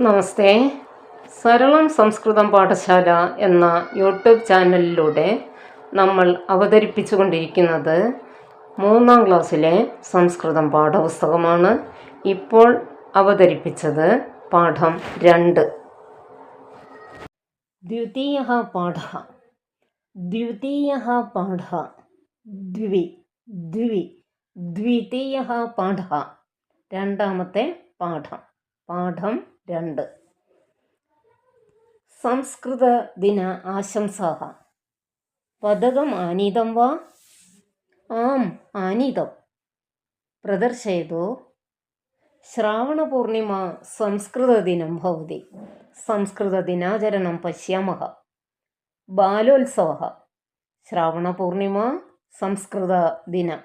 നമസ്തേ. സരളം സംസ്കൃതം പാഠശാല എന്ന യൂട്യൂബ് ചാനലിലൂടെ നമ്മൾ അവതരിപ്പിച്ചുകൊണ്ടിരിക്കുന്നത് മൂന്നാം ക്ലാസ്സിലെ സംസ്കൃതം പാഠപുസ്തകമാണ്. ഇപ്പോൾ അവതരിപ്പിച്ചത് പാഠം രണ്ട്. ദ്വിതീയ പാഠ. ദ്വിതീയ പാഠ. ദ്വി ദ്വി ദ്വിതീയ പാഠ. രണ്ടാമത്തെ പാഠം. പാഠം രണ്ട്. സംസ്കൃത ദിന ആശംസാഹ. പതകം ആനീതം വാ? ആം ആനീതം भवति സംസ്കൃത സംസ്കൃതദിനം ഭവതി. സംസ്കൃതദിനാചരണം ശ്രാവണ പൂർണിമ സംസ്കൃത ദിന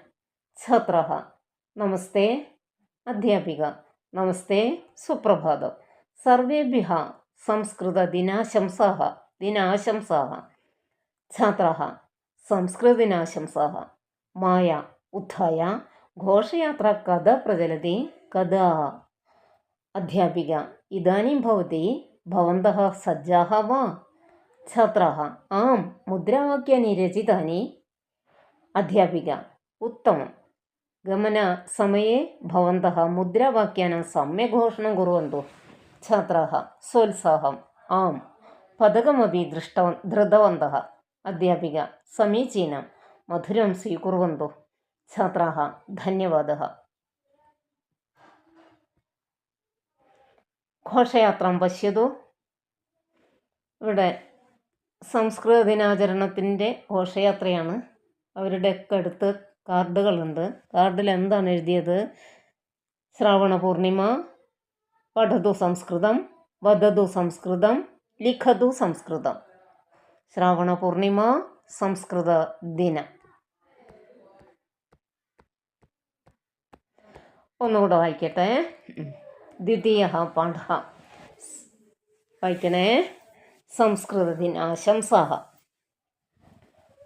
ഛത്ര നമസ്തേ അധ്യാപിക. നമസ്തേ സുപ്രഭാതം. സർവേഭ്യः സംസ്കൃതദിനാശംസാः ദിനാശംസാः छात्राः संस्कृतदिनाशंसाः माया उत्थाय घोषयात्रा कदा प्रचलति कदा अध्यापिका इदानीं भवति भवन्तः सज्जाः वा छात्राः आं मुद्रावाक्यानि रचितानि अध्यापिका उत्तमं गमनसमये भवन्तः मुद्रावाक्यानां सम्यक् घोषणं कुर्वन्तु ഛാത്രാഹ സോത്സാഹം ആം പതകമപി ദൃഷ്ടവ ധൃതവന്ത അധ്യാപിക സമീചീനം മധുരം स्वीकुर्वन्तु। ഛാത്രാഹ ധന്യവാദ ഘോഷയാത്രം പശ്യതു ഇവിടെ സംസ്കൃത ദിനാചരണത്തിന്റെ ഘോഷയാത്രയാണ്. അവരുടെയൊക്കെ അടുത്ത് കാർഡുകളുണ്ട്. കാർഡിൽ എന്താണ് എഴുതിയത്? ശ്രാവണ പൂർണിമ പഠതു സംസ്കൃതം വദതു സംസ്കൃതം ലിഖതു സംസ്കൃതം. ശ്രാവണ പൂർണിമ സംസ്കൃത ദിനം. ഒന്നുകൂടെ വായിക്കട്ടെ. ദ്വിതീയ പാഠ. വായിക്കണേ. സംസ്കൃത ദിനാശംസ.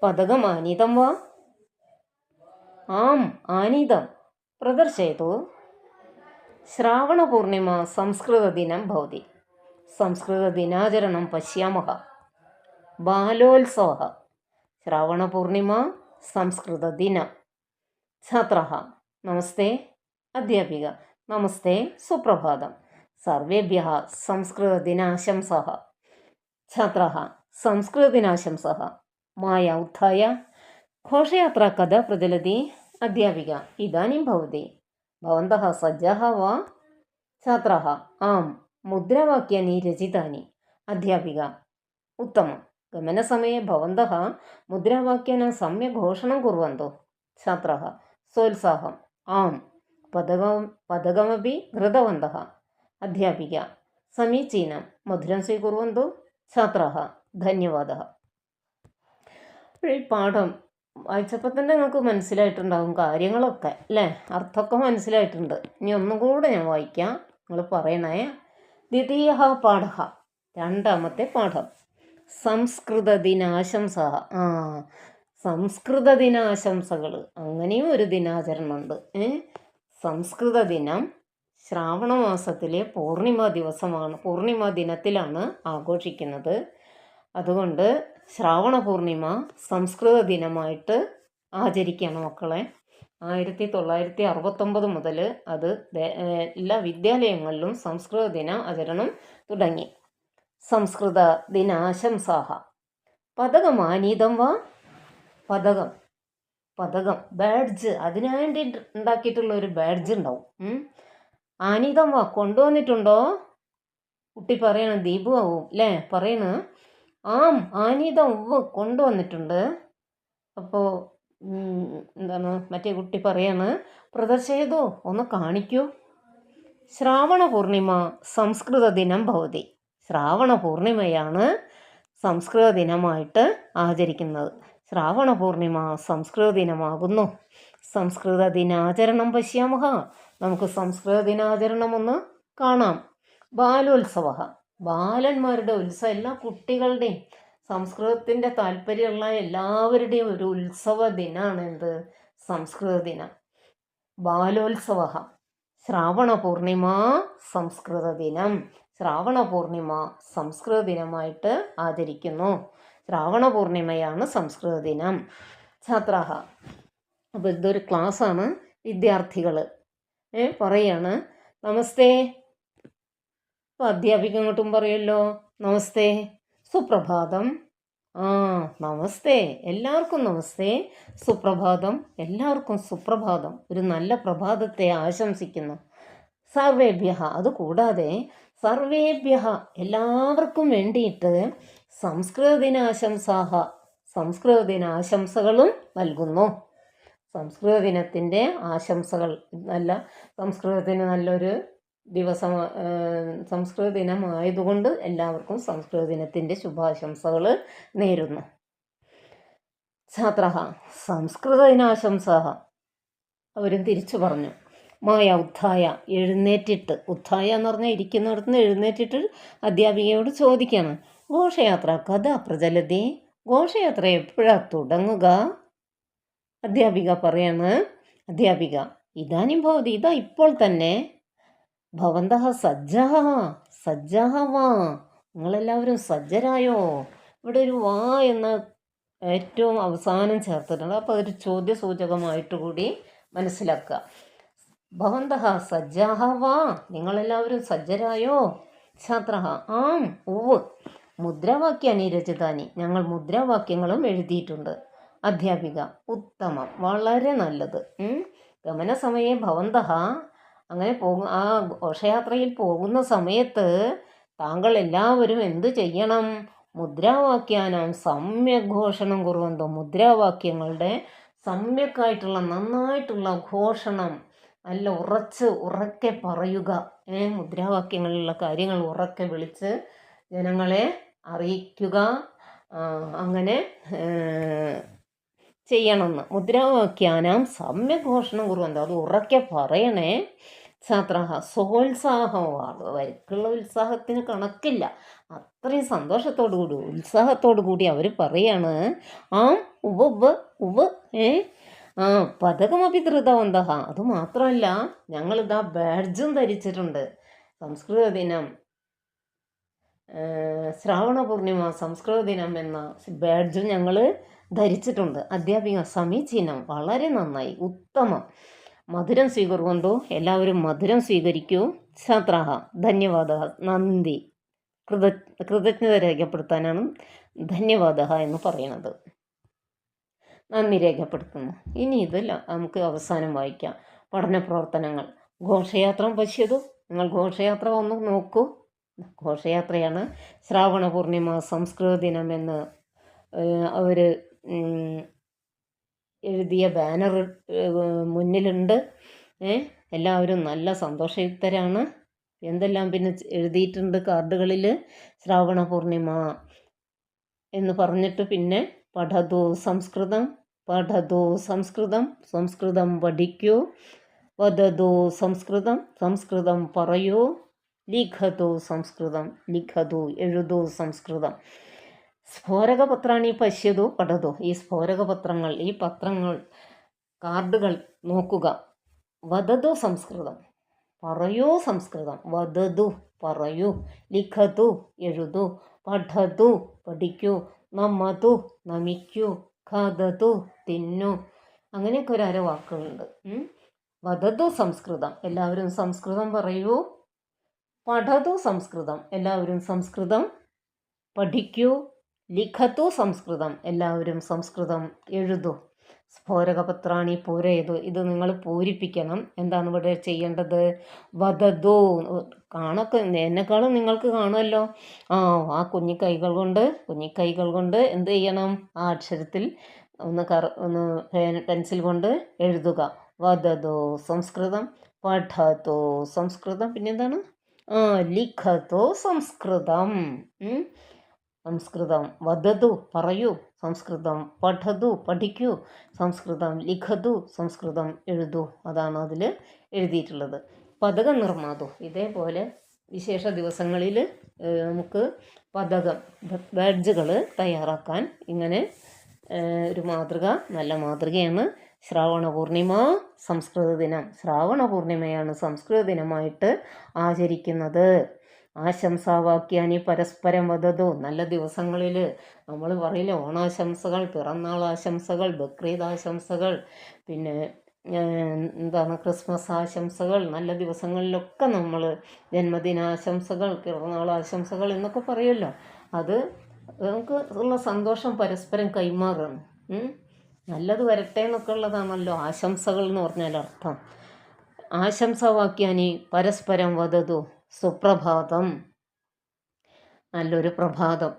പദകം ആനീതം വാ. ആം ആനീതം. പ്രദർശയतु ശ്രാവണപൂർണിമ സംസ്കൃതദിനം ഭവതി സംസ്കൃതദിനാചരണം പശ്യാമः ബാലോത്സവः ശ്രാവണപൂർണിമ സംസ്കൃതദിനം ഛാത്രः നമസ്തേ അധ്യാപിക നമസ്തേ സുപ്രഭാതം സർവേഭ്യः സംസ്കൃതദിനാശംസാः छात्राः संस्कृतदिनाशंसः माया उत्थाय घोषयात्रा कदा प्रचलति अध्यापिका इदानीं भवति भवन्तः सज्जः वा छात्राः आम् मुद्रावाक्यानि रचितानि अध्यापिका उत्तमं गमनसमये भवन्तः मुद्रावाक्यानां सम्यक् घोषणं कुर्वन्तु छात्रः सोत्साहम् आम् पदकं पदकमपि कृतवन्तः अध्यापिका समीचीनं मधुरं स्वीकुर्वन्तु छात्राः धन्यवादः പാഠം വായിച്ചപ്പോൾ തന്നെ നിങ്ങൾക്ക് മനസ്സിലായിട്ടുണ്ടാകും കാര്യങ്ങളൊക്കെ അല്ലേ? അർത്ഥമൊക്കെ മനസ്സിലായിട്ടുണ്ട്. ഇനി ഒന്നും കൂടെ ഞാൻ വായിക്കാം. നിങ്ങൾ പറയണേ ദ്വിതീയ പാഠ രണ്ടാമത്തെ പാഠം. സംസ്കൃത ദിനാശംസ ആ സംസ്കൃത ദിനാശംസകൾ അങ്ങനെയും ഒരു ദിനാചരണമുണ്ട്. സംസ്കൃത ദിനം ശ്രാവണ മാസത്തിലെ പൂർണിമ ദിവസമാണ്. പൂർണിമ ദിനത്തിലാണ് ആഘോഷിക്കുന്നത്. അതുകൊണ്ട് ശ്രാവണ പൂർണിമ സംസ്കൃത ദിനമായിട്ട് ആചരിക്കുകയാണ് മക്കളെ. ആയിരത്തി തൊള്ളായിരത്തി അറുപത്തൊമ്പത് മുതൽ അത് എല്ലാ വിദ്യാലയങ്ങളിലും സംസ്കൃത ദിന ആചരണം തുടങ്ങി. സംസ്കൃത ദിനാശംസാഹ. പതകമാനീതം വാ. പതകം. പതകം. ബാഡ്ജ്. അതിനുവേണ്ടി ഉണ്ടാക്കിയിട്ടുള്ള ഒരു ബാഡ്ജ് ഉണ്ടാവും. ആനീതം വാ. കൊണ്ടുവന്നിട്ടുണ്ടോ? കുട്ടി പറയണം ആവും. അല്ലേ പറയണ ആം ആനീതം ഉവ്വ് കൊണ്ടുവന്നിട്ടുണ്ട്. അപ്പോൾ എന്താണ് മറ്റേ കുട്ടി പറയാണ് പ്രദർശയതോ ഒന്ന് കാണിക്കൂ. ശ്രാവണ പൂർണിമ സംസ്കൃത ദിനം ഭവതി. ശ്രാവണ പൂർണിമയാണ് സംസ്കൃത ദിനമായിട്ട് ആചരിക്കുന്നത്. ശ്രാവണ പൂർണിമ സംസ്കൃത ദിനമാകുന്നു. സംസ്കൃത ദിനാചരണം പശ്യാമഹ. നമുക്ക് സംസ്കൃത ദിനാചരണം ഒന്ന് കാണാം. ബാലോത്സവ. ബാലന്മാരുടെ ഉത്സവം എല്ലാ കുട്ടികളുടെയും സംസ്കൃതത്തിന്റെ താല്പര്യമുള്ള എല്ലാവരുടെയും ഒരു ഉത്സവ ദിനമാണ് എന്ത്? സംസ്കൃത ദിനം. ബാലോത്സവ ശ്രാവണ പൂർണിമ സംസ്കൃത ദിനം. ശ്രാവണ പൂർണിമ സംസ്കൃത ദിനമായിട്ട് ആചരിക്കുന്നു. ശ്രാവണ പൂർണിമയാണ് സംസ്കൃത ദിനം. ഛാത്രാഹ. അപ്പോൾ ഇതൊരു ക്ലാസ്സാണ് വിദ്യാർത്ഥികൾ ഏ പറയാണ് നമസ്തേ അപ്പോൾ അധ്യാപിക ഇങ്ങോട്ടും പറയുമല്ലോ നമസ്തേ. സുപ്രഭാതം. ആ നമസ്തേ. എല്ലാവർക്കും നമസ്തേ. സുപ്രഭാതം. എല്ലാവർക്കും സുപ്രഭാതം. ഒരു നല്ല പ്രഭാതത്തെ ആശംസിക്കുന്നു. സർവേഭ്യ അതുകൂടാതെ സർവേഭ്യ എല്ലാവർക്കും വേണ്ടിയിട്ട് സംസ്കൃത ദിനാശംസാഹ സംസ്കൃത ദിനാശംസകളും നൽകുന്നു. സംസ്കൃത ദിനത്തിന്റെ ആശംസകൾ. നല്ല സംസ്കൃതത്തിന് നല്ലൊരു ദിവസം സംസ്കൃത ദിനമായതുകൊണ്ട് എല്ലാവർക്കും സംസ്കൃത ദിനത്തിന്റെ ശുഭാശംസകൾ നേരുന്നു. ഛാത്ര സംസ്കൃത ദിനാശംസ അവരും തിരിച്ചു പറഞ്ഞു. മായ ഉത്ഥായ എഴുന്നേറ്റിട്ട്. ഉത്ഥായ എന്ന് പറഞ്ഞാൽ ഇരിക്കുന്നിടത്ത് നിന്ന് എഴുന്നേറ്റിട്ട് അധ്യാപികയോട് ചോദിക്കുകയാണ് ഘോഷയാത്ര കഥ പ്രചലതി? ഘോഷയാത്ര എപ്പോഴാ തുടങ്ങുക? അധ്യാപിക പറയാണ്. അധ്യാപിക ഇതാനും ഭവതി ഇതാ ഇപ്പോൾ തന്നെ. ഭവന്തः സജ്ജ സജ്ജാ വാ. നിങ്ങളെല്ലാവരും സജ്ജരായോ? ഇവിടെ ഒരു വാ എന്ന ഏറ്റവും അവസാനം ചേർത്തിട്ടുണ്ട്. അപ്പോൾ അതൊരു ചോദ്യസൂചകമായിട്ട് കൂടി മനസ്സിലാക്കുക. ഭവന്ത സജ്ജാ വാ. നിങ്ങളെല്ലാവരും സജ്ജരായോ? ഛാത്ര ആം ഉവ് മുദ്രാവാക്യാനി രചിതാനി ഞങ്ങൾ മുദ്രാവാക്യങ്ങളും എഴുതിയിട്ടുണ്ട്. അധ്യാപിക ഉത്തമം. വളരെ നല്ലത്. ഗമനസമയെ ഭവന്തः അങ്ങനെ പോകും ആ ഘോഷയാത്രയിൽ പോകുന്ന സമയത്ത് താങ്കൾ എല്ലാവരും എന്ത് ചെയ്യണം? മുദ്രാവാക്യാനം സമ്യക് ഘോഷണം കുറുവന്തോ മുദ്രാവാക്യങ്ങളുടെ സമ്യക്കായിട്ടുള്ള നന്നായിട്ടുള്ള ഘോഷണം. നല്ല ഉറച്ച് ഉറക്കെ പറയുക. ഏ മുദ്രാവാക്യങ്ങളിലുള്ള കാര്യങ്ങൾ ഉറക്കെ വിളിച്ച് ജനങ്ങളെ അറിയിക്കുക. അങ്ങനെ ചെയ്യണമെന്ന്. മുദ്രാവാക്യാനാം സമ്യഘോഷണം കുറവെന്തോ അത് ഉറക്കെ പറയണേ. ഛാത്ര സോത്സാഹമാണ് അവർക്കുള്ള ഉത്സാഹത്തിന് കണക്കില്ല. അത്രയും സന്തോഷത്തോടു കൂടി ഉത്സാഹത്തോടു കൂടി അവർ പറയാണ് ആ ഉവ ഉവ ഉവ ഏ ആ പതകമപി അത് മാത്രമല്ല ഞങ്ങളിതാ ബാഡ്ജും ധരിച്ചിട്ടുണ്ട്. സംസ്കൃത ദിനം ശ്രാവണ പൂർണിമ സംസ്കൃത ദിനം എന്ന ബാഡ്ജും ഞങ്ങൾ ധരിച്ചിട്ടുണ്ട്. അധ്യാപിക സമീചീനം വളരെ നന്നായി. ഉത്തമം. മധുരം സ്വീകരിക്കുന്നുണ്ടോ എല്ലാവരും മധുരം സ്വീകരിക്കൂ. ഛാത്രാഹ ധന്യവാദ. നന്ദി. കൃത കൃതജ്ഞത രേഖപ്പെടുത്താനാണ് ധന്യവാദ എന്ന് പറയുന്നത്. നന്ദി രേഖപ്പെടുത്തുന്നു. ഇനി ഇത് നമുക്ക് അവസാനം വായിക്കാം. പഠന പ്രവർത്തനങ്ങൾ. ഘോഷയാത്ര പശ്യതു. നിങ്ങൾ ഘോഷയാത്ര ഒന്ന് നോക്കൂ. ഘോഷയാത്രയാണ് ശ്രാവണ പൂർണിമ സംസ്കൃത ദിനം എന്ന് അവർ എഴുതിയ ബാനർ മുന്നിലുണ്ട്. എല്ലാവരും നല്ല സന്തോഷയുക്തരാണ്. എന്തെല്ലാം പിന്നെ എഴുതിയിട്ടുണ്ട് കാർഡുകളിൽ ശ്രാവണ പൂർണിമ എന്ന് പറഞ്ഞിട്ട് പിന്നെ പഠതു സംസ്കൃതം പഠതു സംസ്കൃതം സംസ്കൃതം പഠിക്കൂ. വദതു സംസ്കൃതം സംസ്കൃതം പറയൂ. ലിഖതു സംസ്കൃതം ലിഖതു എഴുതൂ സംസ്കൃതം. സ്ഫോരകപത്രാണി പശ്യതു പഠതു ഈ സ്ഫോരകപത്രങ്ങൾ ഈ പത്രങ്ങൾ കാർഡുകൾ നോക്കുക. വദതു സംസ്കൃതം. പറയൂ സംസ്കൃതം. വദതു പറയൂ. ലിഖതു എഴുതു. പഠതു പഠിക്കൂ. നമ്മതു നമിക്കൂ. ഖദതു തിന്നു. അങ്ങനെയൊക്കെ ഒരു വാക്കുകളുണ്ട്. വധതു സംസ്കൃതം. എല്ലാവരും സംസ്കൃതം പറയൂ. പഠതു സംസ്കൃതം. എല്ലാവരും സംസ്കൃതം പഠിക്കൂ. ലിഖത്തു സംസ്കൃതം. എല്ലാവരും സംസ്കൃതം എഴുതൂ. സ്ഫോരകപത്രാണി പൂരയതു ഇത് നിങ്ങൾ പൂരിപ്പിക്കണം. എന്താണ് ഇവിടെ ചെയ്യേണ്ടത്? വധതു. കാണൊക്കെ എന്നെക്കാളും നിങ്ങൾക്ക് കാണുമല്ലോ. ആ ആ കുഞ്ഞിക്കൈകൾ കൊണ്ട് കുഞ്ഞിക്കൈകൾ കൊണ്ട് എന്ത് ചെയ്യണം? ആ അക്ഷരത്തിൽ ഒന്ന് കറ ഒന്ന് പേൻ പെൻസിൽ കൊണ്ട് എഴുതുക. വധതു സംസ്കൃതം പഠതു സംസ്കൃതം. പിന്നെന്താണ്? ആ ലിഖതു സംസ്കൃതം. സംസ്കൃതം. വദതു പറയൂ സംസ്കൃതം. പഠതു പഠിക്കൂ സംസ്കൃതം. ലിഖതു സംസ്കൃതം എഴുതൂ. അതാണ് അതിൽ എഴുതിയിട്ടുള്ളത്. പതക നിർമ്മാതു. ഇതേപോലെ വിശേഷ ദിവസങ്ങളിൽ നമുക്ക് പതകം ബാഡ്ജുകൾ തയ്യാറാക്കാൻ ഇങ്ങനെ ഒരു മാതൃക നല്ല മാതൃകയാണ്. ശ്രാവണ പൂർണിമ സംസ്കൃത ദിനം. ശ്രാവണ പൂർണിമയാണ് സംസ്കൃത ദിനമായിട്ട് ആചരിക്കുന്നത്. ആശംസാവാക്യാനി പരസ്പരം വധതു നല്ല ദിവസങ്ങളിൽ നമ്മൾ പറയില്ല ഓണാശംസകൾ പിറന്നാൾ ആശംസകൾ ബക്രീദ് ആശംസകൾ പിന്നെ എന്താണ് ക്രിസ്മസ് ആശംസകൾ നല്ല ദിവസങ്ങളിലൊക്കെ നമ്മൾ ജന്മദിനാശംസകൾ പിറന്നാൾ ആശംസകൾ എന്നൊക്കെ പറയുമല്ലോ അത് നമുക്ക് ഉള്ള സന്തോഷം പരസ്പരം കൈമാറണം. നല്ലത് വരട്ടെ എന്നൊക്കെ ഉള്ളതാണല്ലോ ആശംസകൾ എന്ന് പറഞ്ഞാൽ അർത്ഥം ആശംസവാക്യാനി പരസ്പരം വധതു സുപ്രഭാതം. നല്ലൊരു പ്രഭാതം.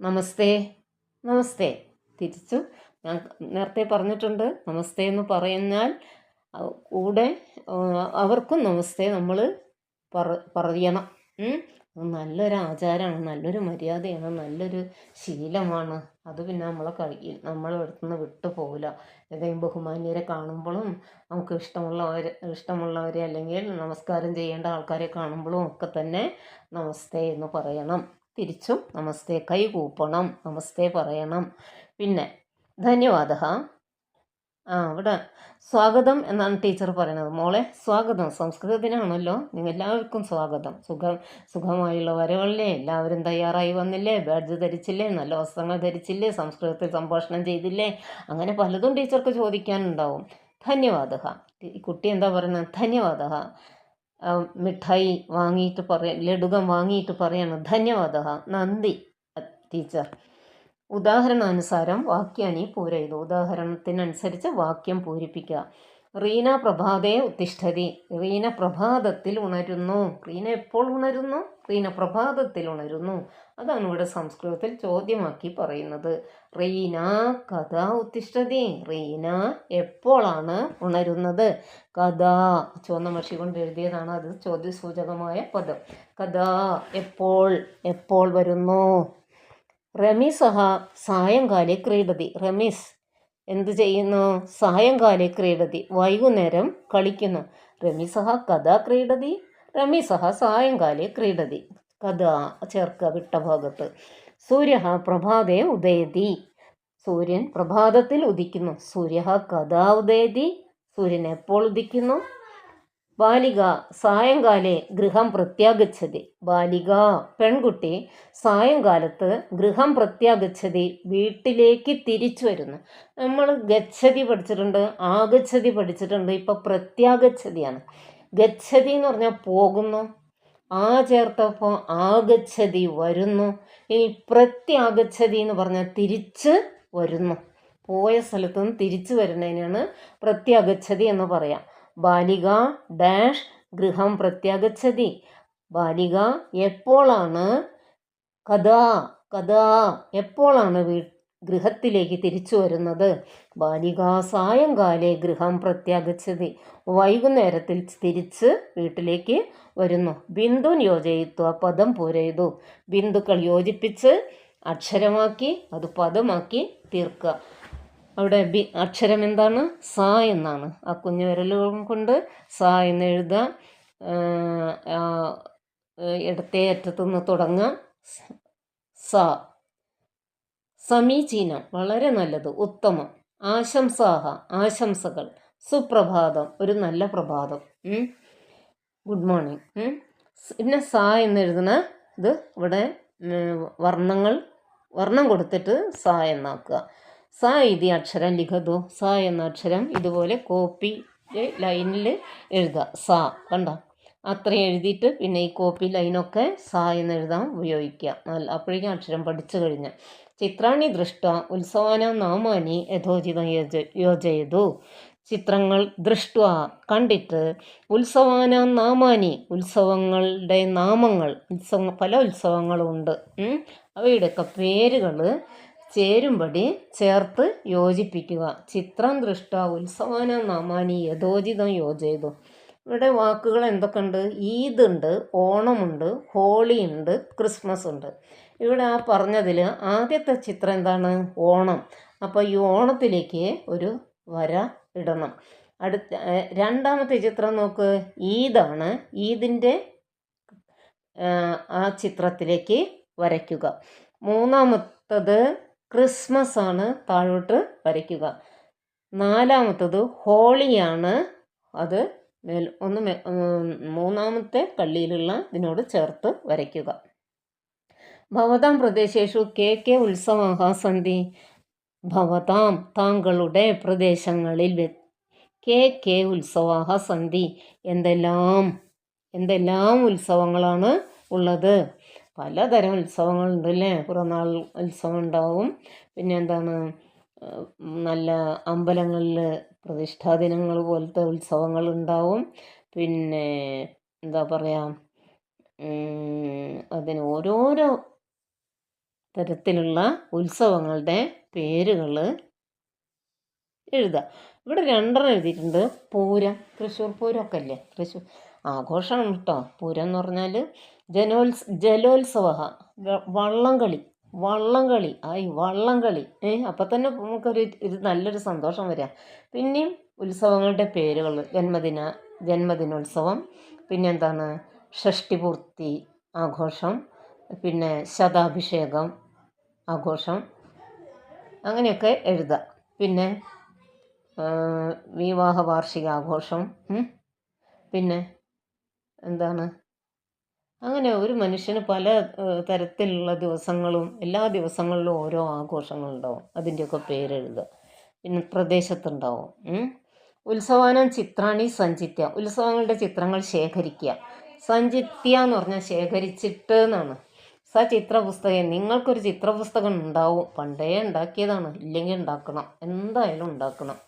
നമസ്തേ നമസ്തേ. തിരിച്ചു. ഞാൻ നേരത്തെ പറഞ്ഞിട്ടുണ്ട് നമസ്തേ എന്ന് പറഞ്ഞാൽ കൂടെ അവർക്കും നമസ്തേ നമ്മൾ പറ പറയണം. നല്ലൊരു ആചാരമാണ് നല്ലൊരു മര്യാദയാണ് നല്ലൊരു ശീലമാണ്. അത് പിന്നെ നമ്മളെ കയ്യിൽ നമ്മളെ അടുത്തുനിന്ന് വിട്ടു പോകില്ല ഏതെങ്കിലും ബഹുമാന്യരെ കാണുമ്പോഴും നമുക്ക് ഇഷ്ടമുള്ളവർ ഇഷ്ടമുള്ളവരെ അല്ലെങ്കിൽ നമസ്കാരം ചെയ്യേണ്ട ആൾക്കാരെ കാണുമ്പോഴും ഒക്കെ തന്നെ നമസ്തേ എന്ന് പറയണം. തിരിച്ചും നമസ്തേ കൈ കൂപ്പണം നമസ്തേ പറയണം. പിന്നെ ധന്യവാദ ആ ഇവിടെ സ്വാഗതം എന്നാണ് ടീച്ചർ പറയുന്നത്. മോളെ സ്വാഗതം. സംസ്കൃത ദിനമാണല്ലോ നിങ്ങൾ എല്ലാവർക്കും സ്വാഗതം. സുഖം സുഖമായുള്ള വരവല്ലേ? എല്ലാവരും തയ്യാറായി വന്നില്ലേ? ബാഡ്ജ് ധരിച്ചില്ലേ? നല്ല വസ്ത്രങ്ങൾ ധരിച്ചില്ലേ? സംസ്കൃതത്തിൽ സംഭാഷണം ചെയ്തില്ലേ? അങ്ങനെ പലതും ടീച്ചർക്ക് ചോദിക്കാനുണ്ടാവും. ധന്യവാദ കുട്ടി എന്താ പറയുന്നത്? ധന്യവാദ മിഠായി വാങ്ങിയിട്ട് പറയാം ലഡുകം വാങ്ങിയിട്ട് പറയാണ്. ധന്യവാദ നന്ദി ടീച്ചർ. ഉദാഹരണാനുസാരം വാക്യാനി പൂരയിതു ഉദാഹരണത്തിനനുസരിച്ച് വാക്യം പൂരിപ്പിക്കുക. റീന പ്രഭാതേ ഉത്തിഷ്ഠതി. റീന പ്രഭാതത്തിൽ ഉണരുന്നു. റീന എപ്പോൾ ഉണരുന്നു? റീന പ്രഭാതത്തിൽ ഉണരുന്നു. അതാണ് ഇവിടെ സംസ്കൃതത്തിൽ ചോദ്യമാക്കി പറയുന്നത്. റീന കഥ ഉത്തിഷ്ഠതി. റീന എപ്പോഴാണ് ഉണരുന്നത്? കഥ. ചുവന്ന മഷി കൊണ്ട് എഴുതിയതാണ് അത് ചോദ്യസൂചകമായ പദം. കഥ എപ്പോൾ എപ്പോൾ വരുന്നു? റമീസഹ സായങ്കാലെ ക്രീഡതി റമീസ് എന്ത് ചെയ്യുന്നു? സായങ്കാലെ ക്രീഡതി വൈകുന്നേരം കളിക്കുന്നു. റമീസഹ കഥ ക്രീഡതി റമീസഹ സായങ്കാലെ ക്രീഡതി കഥ ചേർക്കുക വിട്ട ഭാഗത്ത്. സൂര്യ പ്രഭാതേ ഉദയതി. സൂര്യൻ പ്രഭാതത്തിൽ ഉദിക്കുന്നു. സൂര്യ കഥ ഉദയതി. സൂര്യൻ എപ്പോൾ ഉദിക്കുന്നു? ബാലിക സായങ്കാലെ ഗൃഹം പ്രത്യാഗച്ഛതി ബാലിക പെൺകുട്ടി സായങ്കാലത്ത് ഗൃഹം പ്രത്യാഗച്ഛതി വീട്ടിലേക്ക് തിരിച്ചു വരുന്നു നമ്മൾ ഗച്ഛതി പഠിച്ചിട്ടുണ്ട് ആഗച്ഛതി പഠിച്ചിട്ടുണ്ട് ഇപ്പം പ്രത്യാഗച്ഛതിയാണ്. ഗച്ഛതി എന്ന് പറഞ്ഞാൽ പോകുന്നു ആ ചേർത്തപ്പോൾ ആഗച്ഛതി വരുന്നു ഇനി പ്രത്യാഗച്ഛതി എന്ന് പറഞ്ഞാൽ തിരിച്ച് വരുന്നു. പോയ സ്ഥലത്തു നിന്ന് തിരിച്ചു വരുന്നതിനാണ് പ്രത്യാഗച്ഛതി എന്ന് പറയാം. ബാലിക ഡാഷ് ഗൃഹം പ്രത്യാഗച്ഛതി ബാലിക എപ്പോഴാണ് കഥാ കഥാ എപ്പോഴാണ് വീ ഗൃഹത്തിലേക്ക് തിരിച്ചു വരുന്നത്? ബാലിക സായങ്കാലെ ഗൃഹം പ്രത്യാഗച്ഛതി വൈകുന്നേരത്തിൽ തിരിച്ച് വീട്ടിലേക്ക് വരുന്നു. ബിന്ദു യോജയിത്വ പദം പൂരയിതു. ബിന്ദുക്കൾ യോജിപ്പിച്ച് അക്ഷരമാക്കി അത് പദമാക്കി തീർക്കുക. അവിടെ ബി അക്ഷരം എന്താണ്? സ എന്നാണ്. ആ കുഞ്ഞു വിരലുകളും കൊണ്ട് സ എന്ന് എഴുതാം ഇടത്തേ അറ്റത്തുനിന്ന് തുടങ്ങാം സ സമീചീനം വളരെ നല്ലത് ഉത്തമം. ആശംസാഹ ആശംസകൾ. സുപ്രഭാതം ഒരു നല്ല പ്രഭാതം. Good morning. പിന്നെ സ എന്ന് എഴുതുന്ന ഇത് ഇവിടെ വർണങ്ങൾ വർണം കൊടുത്തിട്ട് സ എന്നാക്കുക. സ ഇതി അക്ഷരം ലിഖതു. സ എന്ന അക്ഷരം ഇതുപോലെ കോപ്പി ലൈനിൽ എഴുതുക സ കണ്ടോ? അത്രയും എഴുതിയിട്ട് പിന്നെ ഈ കോപ്പി ലൈനൊക്കെ സ എന്ന് എഴുതാൻ ഉപയോഗിക്കുക നല്ല അപ്പോഴേക്കും അക്ഷരം പഠിച്ചു കഴിഞ്ഞ്. ചിത്രാണി ദൃഷ്ട ഉത്സവാന നാമാനി യഥോചിതം യോജ യോജയതു. ചിത്രങ്ങൾ ദൃഷ്ട കണ്ടിട്ട്. ഉത്സവാന നാമാനി ഉത്സവങ്ങളുടെ നാമങ്ങൾ ഉത്സവ പല ഉത്സവങ്ങളുണ്ട്. അവയുടെയൊക്കെ പേരുകൾ ചേരുംപടി ചേർത്ത് യോജിപ്പിക്കുക. ചിത്രം ദൃഷ്ട ഉത്സവന നാമാനി യഥോചിതം യോജയതു. ഇവിടെ വാക്കുകൾ എന്തൊക്കെയുണ്ട്? ഈദ് ഉണ്ട് ഓണമുണ്ട് ഹോളി ഉണ്ട് ക്രിസ്മസ് ഉണ്ട് ഇവിടെ ആ പറഞ്ഞതിൽ ആദ്യത്തെ ചിത്രം എന്താണ്? ഓണം. അപ്പോൾ ഈ ഓണത്തിലേക്ക് ഒരു വര ഇടണം. അടുത്ത രണ്ടാമത്തെ ചിത്രം നോക്ക്. ഈദാണ്. ഈദിന്റെ ആ ചിത്രത്തിലേക്ക് വരയ്ക്കുക. മൂന്നാമത്തത് ക്രിസ്മസ് ആണ് താഴോട്ട് വരയ്ക്കുക. നാലാമത്തത് ഹോളിയാണ്. അത് മേൽ ഒന്ന് മൂന്നാമത്തെ കള്ളിയിലുള്ള ഇതിനോട് ചേർത്ത് വരയ്ക്കുക. ഭവതാം പ്രദേശേഷു കെ കെ ഉത്സവാഹാസന്ധി ഭവതാം താങ്കളുടെ പ്രദേശങ്ങളിൽ കെ കെ ഉത്സവാഹ സന്ധി എന്തെല്ലാം എന്തെല്ലാം ഉത്സവങ്ങളാണ് ഉള്ളത്? പലതരം ഉത്സവങ്ങളുണ്ട് അല്ലേ പിറന്നാൾ ഉത്സവം ഉണ്ടാവും പിന്നെ എന്താണ് നല്ല അമ്പലങ്ങളിൽ പ്രതിഷ്ഠാ ദിനങ്ങൾ പോലത്തെ ഉത്സവങ്ങൾ ഉണ്ടാവും പിന്നെ എന്താ പറയുക അതിന് ഓരോരോ തരത്തിലുള്ള ഉത്സവങ്ങളുടെ പേരുകൾ എഴുതുക ഇവിടെ രണ്ടെണ്ണം എഴുതിയിട്ടുണ്ട്. പൂരം തൃശ്ശൂർ പൂരമൊക്കെ അല്ലേ? തൃശ്ശൂർ ആഘോഷമാണ് കേട്ടോ. പൂരം എന്ന് പറഞ്ഞാൽ ജനോത്സ ജലോത്സവ വള്ളംകളി വള്ളംകളി ആയി വള്ളംകളി. ഏ അപ്പം തന്നെ നമുക്കൊരു ഒരു നല്ലൊരു സന്തോഷം വരിക പിന്നെയും ഉത്സവങ്ങളുടെ പേരുകൾ ജന്മദിന ജന്മദിനോത്സവം പിന്നെ എന്താണ് ഷഷ്ടിപൂർത്തി ആഘോഷം പിന്നെ ശതാഭിഷേകം ആഘോഷം അങ്ങനെയൊക്കെ എഴുതുക പിന്നെ വിവാഹ വാർഷികാഘോഷം പിന്നെ എന്താണ്? അങ്ങനെ ഒരു മനുഷ്യന് പല തരത്തിലുള്ള ദിവസങ്ങളും എല്ലാ ദിവസങ്ങളിലും ഓരോ ആഘോഷങ്ങളുണ്ടാവും. അതിന്റെയൊക്കെ പേരെഴുതുക. പിന്നെ പ്രദേശത്തുണ്ടാവും. ഉത്സവാനം ചിത്രാണി സഞ്ചിത്യ. ഉത്സവങ്ങളുടെ ചിത്രങ്ങൾ ശേഖരിക്കുക. സഞ്ചിത്യ എന്ന് പറഞ്ഞാൽ ശേഖരിച്ചിട്ട് എന്നാണ് സ ചിത്രപുസ്തകം. നിങ്ങൾക്കൊരു ചിത്രപുസ്തകം ഉണ്ടാവും. പണ്ടേ ഉണ്ടാക്കിയതാണ്. ഇല്ലെങ്കിൽ ഉണ്ടാക്കണം. എന്തായാലും ഉണ്ടാക്കണം.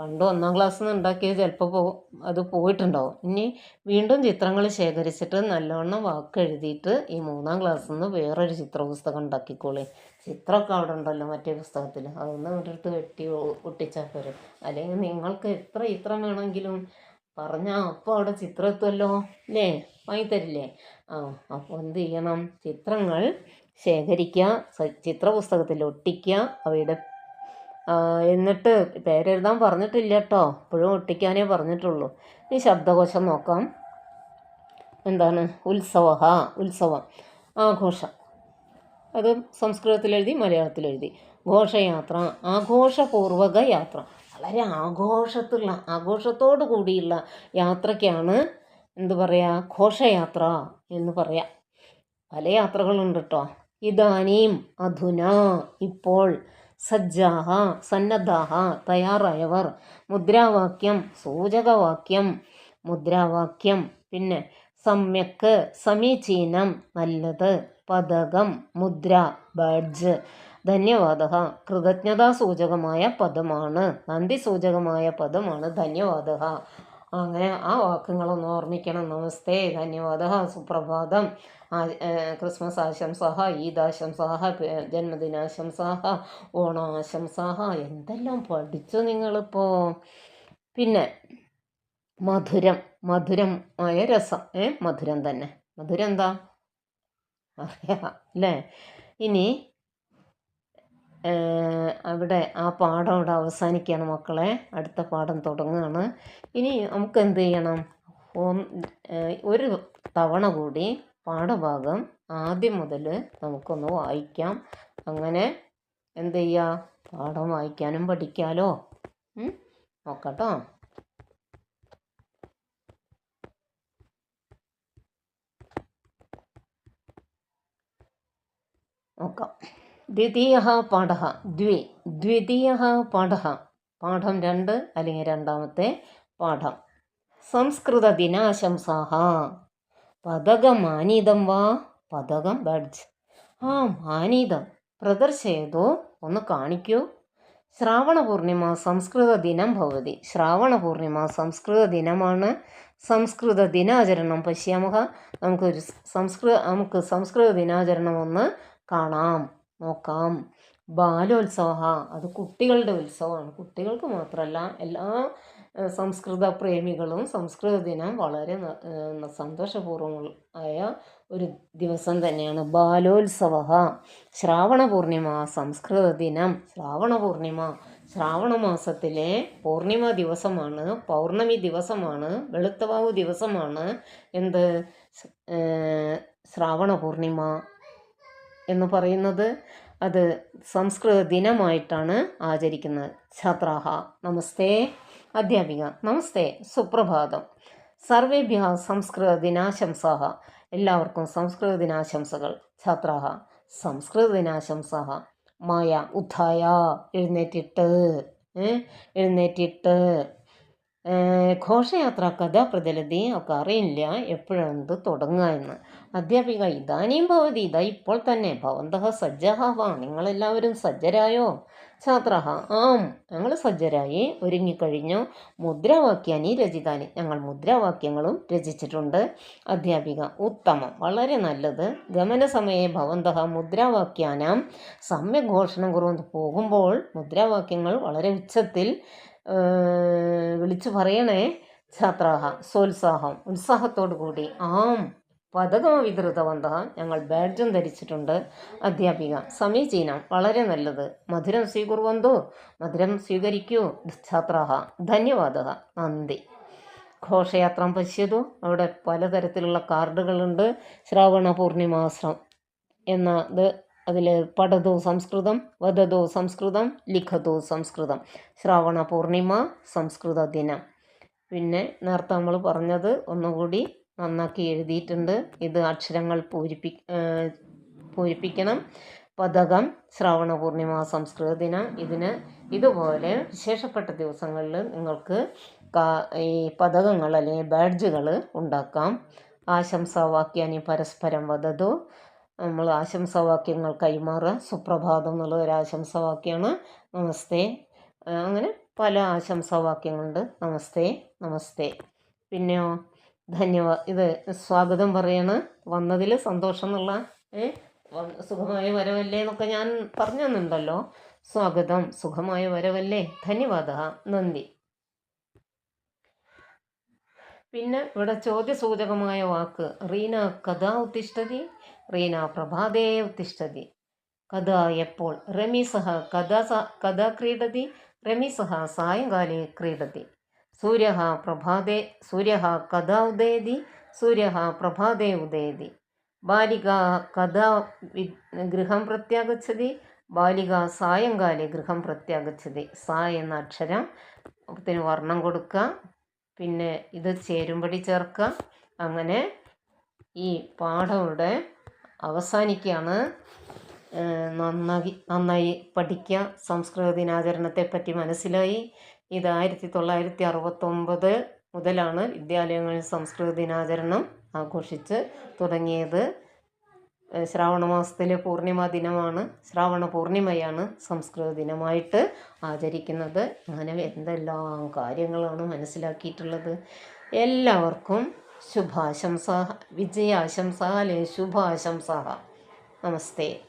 പണ്ട് ഒന്നാം ക്ലാസ് നിന്ന് ഉണ്ടാക്കിയത് ചിലപ്പോൾ പോ അത് പോയിട്ടുണ്ടാവും. ഇനി വീണ്ടും ചിത്രങ്ങൾ ശേഖരിച്ചിട്ട് നല്ലവണ്ണം വാക്ക് എഴുതിയിട്ട് ഈ മൂന്നാം ക്ലാസ്സിൽ നിന്ന് വേറൊരു ചിത്ര പുസ്തകം ഉണ്ടാക്കിക്കോളി. ചിത്രമൊക്കെ അവിടെ ഉണ്ടല്ലോ മറ്റേ പുസ്തകത്തിൽ അതൊന്ന് ഒരിടത്ത് വെട്ടി ഒ- ഒട്ടിച്ചാൽ പോരും. അല്ലെങ്കിൽ നിങ്ങൾക്ക് എത്ര ചിത്രം വേണമെങ്കിലും പറഞ്ഞാൽ അപ്പോൾ അവിടെ ചിത്രം എത്തുമല്ലോ അല്ലേ? വാങ്ങിത്തരില്ലേ ആ അപ്പോൾ എന്ത് ചെയ്യണം? ചിത്രങ്ങൾ ശേഖരിക്കുക ചിത്ര പുസ്തകത്തിൽ ഒട്ടിക്കുക അവയുടെ എന്നിട്ട് പേരെഴുതാൻ പറഞ്ഞിട്ടില്ല കേട്ടോ ഇപ്പോഴും ഒട്ടിക്കാനേ പറഞ്ഞിട്ടുള്ളൂ. ഈ ശബ്ദകോശം നോക്കാം. എന്താണ്? ഉത്സവ ഉത്സവം ആഘോഷം. അത് സംസ്കൃതത്തിൽ എഴുതി മലയാളത്തിൽ എഴുതി ഘോഷയാത്ര ആഘോഷപൂർവക യാത്ര. വളരെ ആഘോഷത്തുള്ള ആഘോഷത്തോടു കൂടിയുള്ള യാത്രയ്ക്കാണ് എന്ത് പറയുക ഘോഷയാത്ര എന്ന് പറയാം. പല യാത്രകളുണ്ട് കേട്ടോ ഇതാനീം അധുന ഇപ്പോൾ സജ്ജാഹ സന്നദ്ധാഹ തയ്യാറായവർ. മുദ്രാവാക്യം സൂചകവാക്യം മുദ്രാവാക്യം. പിന്നെ സമ്യക്ക് സമീചീനം നല്ലത് പദകം മുദ്ര ബാഡ്ജ്. ധന്യവാദ കൃതജ്ഞതാസൂചകമായ പദമാണ്. നന്ദി സൂചകമായ പദമാണ് ധന്യവാദ അങ്ങനെ ആ വാക്കുകളൊന്ന് ഓർമ്മിക്കണം. നമസ്തേ ധന്യവാദ സുപ്രഭാതം. ക്രിസ്മസ് ആശംസ ഈദ് ആശംസ ജന്മദിനാശംസ ഓണാശംസ എന്തെല്ലാം പഠിച്ചു നിങ്ങളിപ്പോൾ പിന്നെ മധുരം മധുരമായ രസം. ഏ മധുരം തന്നെ. മധുരം എന്താ? അറിയാം അല്ലേ? ഇനി അവിടെ ആ പാഠം അവിടെ അവസാനിക്കുകയാണ് മക്കളെ. അടുത്ത പാഠം തുടങ്ങുകയാണ്. ഇനി നമുക്ക് എന്ത് ചെയ്യണം? ഹോം ഒരു തവണ കൂടി പാഠഭാഗം ആദ്യം മുതൽ നമുക്കൊന്ന് വായിക്കാം. അങ്ങനെ എന്ത് ചെയ്യുക? പാഠം വായിക്കാനും പഠിക്കാലോ. നോക്കട്ടോ. നോക്കാം. ദ്വിതീയ പാഠ ദ്വി ദ്വിതീയ പാഠ പാഠം രണ്ട് അല്ലെങ്കിൽ രണ്ടാമത്തെ പാഠം. സംസ്കൃത ദിനാശംസാഹ. പദകമാനീതം വാ പതകം ബഡ്ജ്. ആ മാനീതം. പ്രദർശയതോ ഒന്ന് കാണിക്കൂ. ശ്രാവണ പൂർണിമ സംസ്കൃത ദിനം ഭവതി. ശ്രാവണ പൂർണിമ സംസ്കൃത ദിനമാണ് സംസ്കൃത ദിനാചരണം. പശ്യാമഹ നമുക്കൊരു സംസ്കൃത നമുക്ക് സംസ്കൃത ദിനാചരണം ഒന്ന് കാണാം. നോക്കാം. ബാലോത്സവ അത് കുട്ടികളുടെ ഉത്സവമാണ്. കുട്ടികൾക്ക് മാത്രമല്ല എല്ലാ സംസ്കൃത പ്രേമികളും സംസ്കൃത ദിനം വളരെ സന്തോഷപൂർവം ആയ ഒരു ദിവസം തന്നെയാണ് ബാലോത്സവ ശ്രാവണ പൂർണിമ സംസ്കൃത ദിനം. ശ്രാവണ പൂർണിമ ശ്രാവണ മാസത്തിലെ പൂർണിമ ദിവസമാണ് പൗർണമി ദിവസമാണ് വെളുത്തവാവ് ദിവസമാണ് എന്ത്? ശ്രാവണ പൂർണിമ എന്ന് പറയുന്നത് അത് സംസ്കൃത ദിനമായിട്ടാണ് ആചരിക്കുന്നത്. ഛാത്രാഹ. നമസ്തേ. അധ്യാപിക. നമസ്തേ. സുപ്രഭാതം. സർവേഭ്യ സംസ്കൃത ദിനാശംസാഹ. എല്ലാവർക്കും സംസ്കൃത ദിനാശംസകൾ. ഛാത്രാഹ. സംസ്കൃത ദിനാശംസാഹ. മായ ഉദ്ധായ. എഴുന്നേറ്റിട്ട്? എഴുന്നേറ്റിട്ട്. ഘോഷയാത്ര കഥ ഒക്കെ അറിയില്ല എപ്പോഴാണ് തുടങ്ങുക എന്ന്. അധ്യാപിക ഇതാനിയും ഭവതി ഇതാ ഇപ്പോൾ തന്നെ. ഭവന്തഹ സജ്ജഹാവാ നിങ്ങളെല്ലാവരും സജ്ജരായോ? ഛാത്രഹ ആം. ഞങ്ങൾ സജ്ജരായി ഒരുങ്ങിക്കഴിഞ്ഞു. മുദ്രാവാക്യാനി രചിതാനി. ഞങ്ങൾ മുദ്രാവാക്യങ്ങളും രചിച്ചിട്ടുണ്ട്. അധ്യാപിക ഉത്തമം. വളരെ നല്ലത്. ഗമനസമയെ ഭവന്തഹ മുദ്രാവാക്യാനാം. സമ്യഘോഷണം കുറവ് പോകുമ്പോൾ മുദ്രാവാക്യങ്ങൾ വളരെ ഉച്ചത്തിൽ വിളിച്ചു പറയണേ. ഛാത്രാഹ സോത്സാഹം ഉത്സാഹത്തോടു കൂടി. ആം പതകം വിതൃതവന്ത ഞങ്ങൾ ബാഡ്ജും ധരിച്ചിട്ടുണ്ട്. അധ്യാപിക സമീചീനം വളരെ നല്ലത്. മധുരം സ്വീകുർവന്തോ മധുരം സ്വീകരിക്കൂ. ഛാത്രാഹ ധന്യവാദ നന്ദി. ഘോഷയാത്രം പശ്യതു. അവിടെ പലതരത്തിലുള്ള കാർഡുകളുണ്ട്. ശ്രാവണ പൂർണിമാസം എന്നത് അതിൽ പഠതോ സംസ്കൃതം വധതോ സംസ്കൃതം ലിഖതോ സംസ്കൃതം. ശ്രാവണ പൂർണിമ സംസ്കൃത ദിനം. പിന്നെ നേരത്തെ നമ്മൾ പറഞ്ഞത് ഒന്നുകൂടി നന്നാക്കി എഴുതിയിട്ടുണ്ട്. ഇത് അക്ഷരങ്ങൾ പൂരിപ്പി പൂരിപ്പിക്കണം. പതകം ശ്രാവണ പൂർണിമ സംസ്കൃത ദിനം. ഇതിന് ഇതുപോലെ വിശേഷപ്പെട്ട ദിവസങ്ങളിൽ നിങ്ങൾക്ക് ഈ പതകങ്ങൾ അല്ലെങ്കിൽ ബാഡ്ജുകൾ ഉണ്ടാക്കാം. ആശംസാവാക്യാനി പരസ്പരം വദതു നമ്മൾ ആശംസവാക്യങ്ങൾ കൈമാറുക. സുപ്രഭാതം എന്നുള്ള ഒരു ആശംസവാക്യമാണ് നമസ്തേ അങ്ങനെ പല ആശംസവാക്യങ്ങളുണ്ട്. നമസ്തേ നമസ്തേ. പിന്നെയോ ധന്യവാദ ഇത് സ്വാഗതം പറയാണ്. വന്നതിൽ സന്തോഷം എന്നുള്ള സുഖമായ വരവല്ലേ എന്നൊക്കെ ഞാൻ പറഞ്ഞു സ്വാഗതം സുഖമായ വരവല്ലേ. ധന്യവാദ നന്ദി. പിന്നെ ഇവിടെ ചോദ്യസൂചകമായ വാക്ക്. റീന കഥാ ഉത്തിഷ്ഠതി റീന പ്രഭാതേ ഉത്തിഷ്ഠതി. കഥ എപ്പോൾ? രമീസഹ കഥ സ- കഥ ക്രീഡതി. രമീസഹ സായങ്കാലേ ക്രീഡതി. സൂര്യ പ്രഭാതേ സൂര്യ കഥ ഉദയതി സൂര്യ പ്രഭാതേ ഉദയതി. ബാലിക കഥ ഗൃഹം പ്രത്യാഗച്ഛതി ബാലിക സായങ്കാലേ ഗൃഹം പ്രത്യാഗച്ഛതി. സ എന്ന അക്ഷരം ത്തിന് വർണം കൊടുക്കുക പിന്നെ ഇത് ചേരുംപടി ചേർക്കുക അങ്ങനെ ഈ പാഠം ഇവിടെ അവസാനിക്കുകയാണ്. നന്നായി നന്നായി പഠിക്കുക. സംസ്കൃത ദിനാചരണത്തെ പറ്റി മനസ്സിലായി. ഇത് ആയിരത്തി തൊള്ളായിരത്തി അറുപത്തൊമ്പത് മുതലാണ് വിദ്യാലയങ്ങളിൽ സംസ്കൃത ദിനാചരണം ആഘോഷിച്ച് തുടങ്ങിയത്. ശ്രാവണ മാസത്തിലെ പൂർണിമ ദിനമാണ്. ശ്രാവണ പൂർണിമയാണ് സംസ്കൃത ദിനമായിട്ട് ആചരിക്കുന്നത്. അങ്ങനെ എന്തെല്ലാം കാര്യങ്ങളാണ് മനസ്സിലാക്കിയിട്ടുള്ളത്? എല്ലാവർക്കും ശുഭാശംസ വിജയാശംസ അല്ലെ ശുഭാശംസ. നമസ്തേ.